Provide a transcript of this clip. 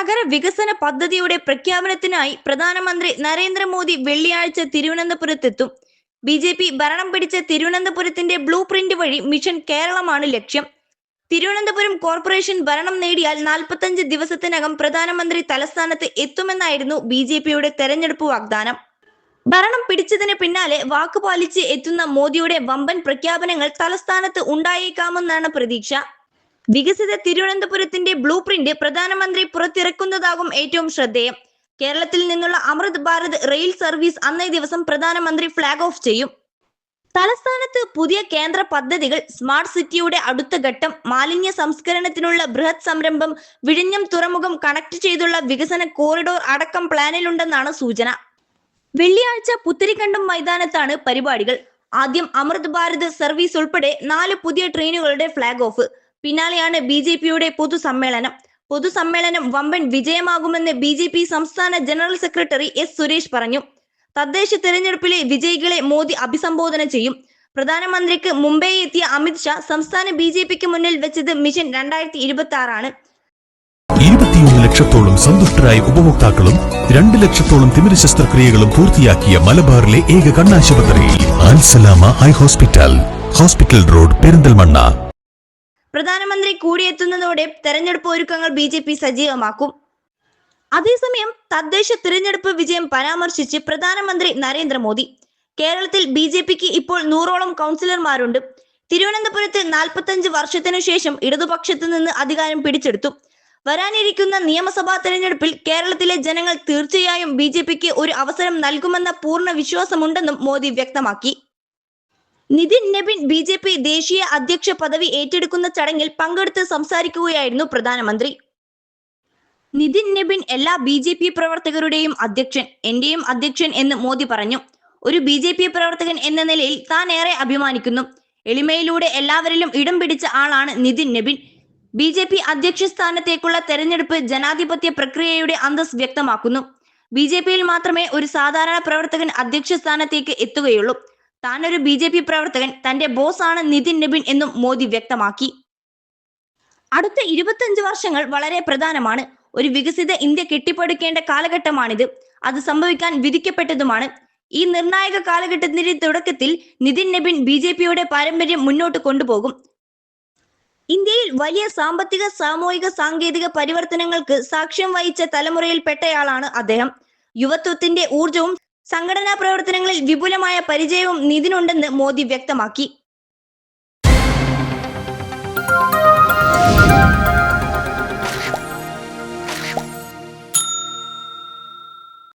നഗര വികസന പദ്ധതിയുടെ പ്രഖ്യാപനത്തിനായി പ്രധാനമന്ത്രി നരേന്ദ്രമോദി വെള്ളിയാഴ്ച തിരുവനന്തപുരത്തെത്തും. ബി ജെ പി ഭരണം പിടിച്ച തിരുവനന്തപുരത്തിന്റെ ബ്ലൂ പ്രിന്റ് വഴി മിഷൻ കേരളമാണ് ലക്ഷ്യം. തിരുവനന്തപുരം കോർപ്പറേഷൻ ഭരണം നേടിയാൽ നാൽപ്പത്തഞ്ച് ദിവസത്തിനകം പ്രധാനമന്ത്രി തലസ്ഥാനത്ത് എത്തുമെന്നായിരുന്നു ബി ജെ പിയുടെ തെരഞ്ഞെടുപ്പ് വാഗ്ദാനം. ഭരണം പിടിച്ചതിന് പിന്നാലെ വാക്കുപാലിച്ച് എത്തുന്ന മോദിയുടെ വമ്പൻ പ്രഖ്യാപനങ്ങൾ തലസ്ഥാനത്ത് ഉണ്ടായേക്കാമെന്നാണ് പ്രതീക്ഷ. വികസിത തിരുവനന്തപുരത്തിന്റെ ബ്ലൂ പ്രിന്റ് പ്രധാനമന്ത്രി പുറത്തിറക്കുന്നതാകും ഏറ്റവും ശ്രദ്ധേയം. കേരളത്തിൽ നിന്നുള്ള അമൃത് ഭാരത് റെയിൽ സർവീസ് അന്നേ ദിവസം പ്രധാനമന്ത്രി ഫ്ളാഗ് ഓഫ് ചെയ്യും. തലസ്ഥാനത്ത് പുതിയ കേന്ദ്ര പദ്ധതികൾ സ്മാർട്ട് സിറ്റിയുടെ അടുത്ത ഘട്ടം മാലിന്യ സംസ്കരണത്തിനുള്ള ബൃഹത് സംരംഭം വിഴിഞ്ഞം തുറമുഖം കണക്ട് ചെയ്തുള്ള വികസന കോറിഡോർ അടക്കം പ്ലാനിലുണ്ടെന്നാണ് സൂചന. വെള്ളിയാഴ്ച പുത്തരിക്കണ്ടം മൈതാനത്താണ് പരിപാടികൾ. ആദ്യം അമൃത് ഭാരത് സർവീസ് ഉൾപ്പെടെ നാല് പുതിയ ട്രെയിനുകളുടെ ഫ്ളാഗ് ഓഫ് പിന്നാലെയാണ് ബി ജെ പിയുടെ പൊതുസമ്മേളനം. പൊതുസമ്മേളനം വമ്പൻ വിജയമാകുമെന്ന് ബി ജെ പി സംസ്ഥാന ജനറൽ സെക്രട്ടറി എസ് സുരേഷ് പറഞ്ഞു. തദ്ദേശ തെരഞ്ഞെടുപ്പിലെ വിജയികളെ മോദി അഭിസംബോധന ചെയ്യും. പ്രധാനമന്ത്രിക്ക് മുംബൈ എത്തിയ അമിത്ഷാ സംസ്ഥാന ബി ജെ പിക്ക് മുന്നിൽ വെച്ചത് മിഷൻ രണ്ടായിരത്തി ഇരുപത്തി ആറാണ് ഇരുപത്തിയൊന്ന് ലക്ഷത്തോളം സന്തുഷ്ടരായ ഉപഭോക്താക്കളും രണ്ട് ലക്ഷത്തോളം തിമിര ശസ്ത്രക്രിയകളും പൂർത്തിയാക്കിയ മലബാറിലെ ഏക കണ്ണാശുപത്രി Alsalama eye hospital. Hospital road Perinthalmanna. പ്രധാനമന്ത്രി കൂടിയെത്തുന്നതോടെ തെരഞ്ഞെടുപ്പ് ഒരുക്കങ്ങൾ ബി ജെ പി സജീവമാക്കും. അതേസമയം തദ്ദേശ തിരഞ്ഞെടുപ്പ് വിജയം പരാമർശിച്ച് പ്രധാനമന്ത്രി നരേന്ദ്രമോദി. കേരളത്തിൽ ബി ജെ പിക്ക് ഇപ്പോൾ നൂറോളം കൗൺസിലർമാരുണ്ട്. തിരുവനന്തപുരത്ത് നാൽപ്പത്തഞ്ച് വർഷത്തിനു ശേഷം ഇടതുപക്ഷത്തു നിന്ന് അധികാരം പിടിച്ചെടുത്തു. വരാനിരിക്കുന്ന നിയമസഭാ തെരഞ്ഞെടുപ്പിൽ കേരളത്തിലെ ജനങ്ങൾ തീർച്ചയായും ബി ഒരു അവസരം നൽകുമെന്ന പൂർണ വിശ്വാസമുണ്ടെന്നും മോദി വ്യക്തമാക്കി. Nitin Nabin B J P ദേശീയ അധ്യക്ഷ പദവി ഏറ്റെടുക്കുന്ന ചടങ്ങിൽ പങ്കെടുത്ത് സംസാരിക്കുകയായിരുന്നു പ്രധാനമന്ത്രി. നിതിൻ നബിൻ എല്ലാ ബി ജെ പി പ്രവർത്തകരുടെയും അധ്യക്ഷൻ എന്റെയും അധ്യക്ഷൻ എന്ന് മോദി പറഞ്ഞു. ഒരു ബി ജെ പി പ്രവർത്തകൻ എന്ന നിലയിൽ താൻ ഏറെ അഭിമാനിക്കുന്നു. എളിമയിലൂടെ എല്ലാവരിലും ഇടം പിടിച്ച ആളാണ് Nitin Nabin. B J P അധ്യക്ഷ സ്ഥാനത്തേക്കുള്ള തെരഞ്ഞെടുപ്പ് ജനാധിപത്യ പ്രക്രിയയുടെ അന്തസ് വ്യക്തമാക്കുന്നു. ബി ജെ പിയിൽ മാത്രമേ ഒരു സാധാരണ പ്രവർത്തകൻ അധ്യക്ഷ സ്ഥാനത്തേക്ക് എത്തുകയുള്ളൂ. താൻ ഒരു ബി ജെ പി പ്രവർത്തകൻ തന്റെ ബോസ് ആണ് നിതിൻ നബിൻ എന്നും മോദി വ്യക്തമാക്കി. അടുത്ത ഇരുപത്തഞ്ച് വർഷങ്ങൾ വളരെ പ്രധാനമാണ്. ഒരു വികസിത ഇന്ത്യ കെട്ടിപ്പടുക്കേണ്ട കാലഘട്ടമാണിത്. അത് സംഭവിക്കാൻ വിധിക്കപ്പെട്ടതുമാണ്. ഈ നിർണായക കാലഘട്ടത്തിന്റെ തുടക്കത്തിൽ നിതിൻ നബിൻ ബി ജെ പിയുടെ പാരമ്പര്യം മുന്നോട്ട് കൊണ്ടുപോകും. ഇന്ത്യയിൽ വലിയ സാമ്പത്തിക സാമൂഹിക സാങ്കേതിക പരിവർത്തനങ്ങൾക്ക് സാക്ഷ്യം വഹിച്ച തലമുറയിൽപ്പെട്ടയാളാണ് അദ്ദേഹം. യുവത്വത്തിന്റെ ഊർജവും സംഘടനാ പ്രവർത്തനങ്ങളിൽ വിപുലമായ പരിചയവും നിതിനുണ്ടെന്ന് മോദി വ്യക്തമാക്കി.